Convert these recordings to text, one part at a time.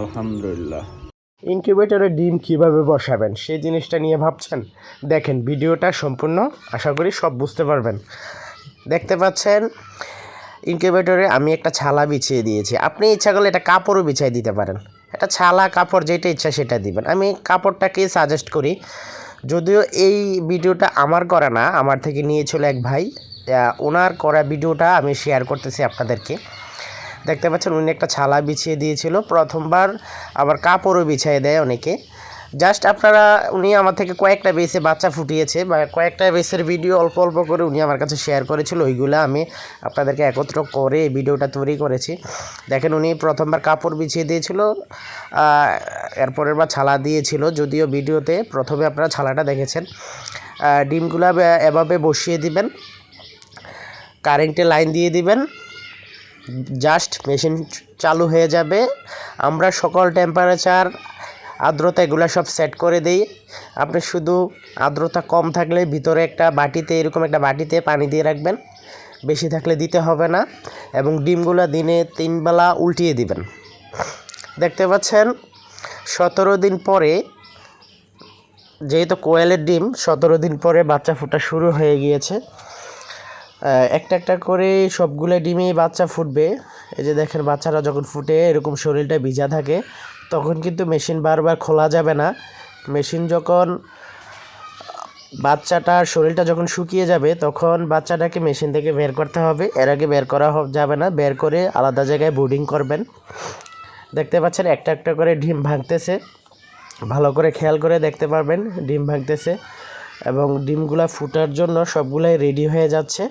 আলহামদুলিল্লাহ। ইনকিউবেটরে ডিম কীভাবে বসাবেন, সেই জিনিসটা নিয়ে ভাবছেন? দেখেন, ভিডিওটা সম্পূর্ণ আশা করি সব বুঝতে পারবেন। দেখতে পাচ্ছেন ইনকিউবেটরে আমি একটা ছালা বিছিয়ে দিয়েছি। আপনি ইচ্ছা করলে এটা কাপড়ও বিছিয়ে দিতে পারেন। এটা ছালা, কাপড় যেটা ইচ্ছা সেটা দিবেন। আমি কাপড়টাকে সাজেস্ট করি, যদিও এই ভিডিওটা আমার করা না, আমার থেকে নিয়েছিল এক ভাই। ওনার করা ভিডিওটা আমি শেয়ার করতেছি আপনাদেরকে। দেখতে পাচ্ছেন, উনি একটা ছালা বিছিয়ে দিয়েছিল। প্রথমবার আবার কাপড়ও বিছিয়ে দেয় অনেকে। জাস্ট আপনারা, উনি আমার থেকে কয়েকটা বেসে বাচ্চা ফুটিয়েছে, বা কয়েকটা বেসের ভিডিও অল্প অল্প করে উনি আমার কাছে শেয়ার করেছিল, ওইগুলো আমি আপনাদেরকে একত্র করে ভিডিওটা তৈরি করেছি। দেখেন, উনি প্রথমবার কাপড় বিছিয়ে দিয়েছিল এরপরের বার ছালা দিয়েছিল, যদিও ভিডিওতে প্রথমে আপনারা ছালাটা দেখেছেন। ডিমগুলা এভাবে বসিয়ে দিবেন কারেন্টে লাইন দিয়ে দিবেন জাস্ট মেশিন চালু হয়ে যাবে। আমরা সকল টেম্পারেচার আর্দ্রতা এগুলো সব সেট করে দিই। আপনি শুধু আর্দ্রতা কম থাকলে ভিতরে একটা বাটিতে, এরকম একটা বাটিতে পানি দিয়ে রাখবেন। বেশি থাকলে দিতে হবে না এবং ডিমগুলো দিনে তিন বেলা উল্টিয়ে দিবেন। দেখতে পাচ্ছেন, সতেরো দিন পরে যেহেতু কোয়েলের ডিম, সতেরো দিন পরে বাচ্চা ফোটা শুরু হয়ে গিয়েছে। একটা একটা করে সবগুলো ডিমেই বাচ্চা ফুটবে। এই যে দেখেন, বাচ্চারা যখন ফুটে, এরকম শরীরটা ভিজা থাকে, তখন কিন্তু মেশিন বারবার খোলা যাবে না। মেশিন যখন বাচ্চাটার শরীরটা যখন শুকিয়ে যাবে, তখন বাচ্চাটাকে মেশিন থেকে বের করতে হবে। এর আগে বের করা যাবে না। বের করে আলাদা জায়গায় বোর্ডিং করবেন। দেখতে পাচ্ছেন, একটা একটা করে ডিম ভাঙতেছে। ভালো করে খেয়াল করে দেখতে পারবেন, ডিম ভাঙতেছে এবং ডিমগুলা ফুটার জন্য সবগুলাই রেডি হয়ে যাচ্ছে।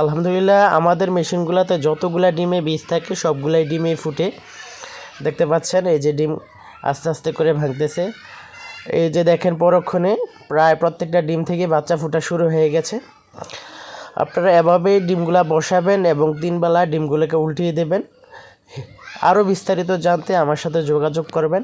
আলহামদুলিল্লাহ, আমাদের মেশিনগুলোতে যতগুলা ডিমে বীজ থাকে, সবগুলাই ডিমে ফুটে। দেখতে পাচ্ছেন, এই যে ডিম আস্তে আস্তে করে ভাঙতেছে। এই যে দেখেন পরক্ষণে, প্রায় প্রত্যেকটা ডিম থেকে বাচ্চা ফোটা শুরু হয়ে গেছে। আপনারা এভাবেই ডিমগুলা বসাবেন এবং তিনবেলা ডিমগুলোকে উল্টিয়ে দেবেন। আরও বিস্তারিত জানতে আমার সাথে যোগাযোগ করবেন।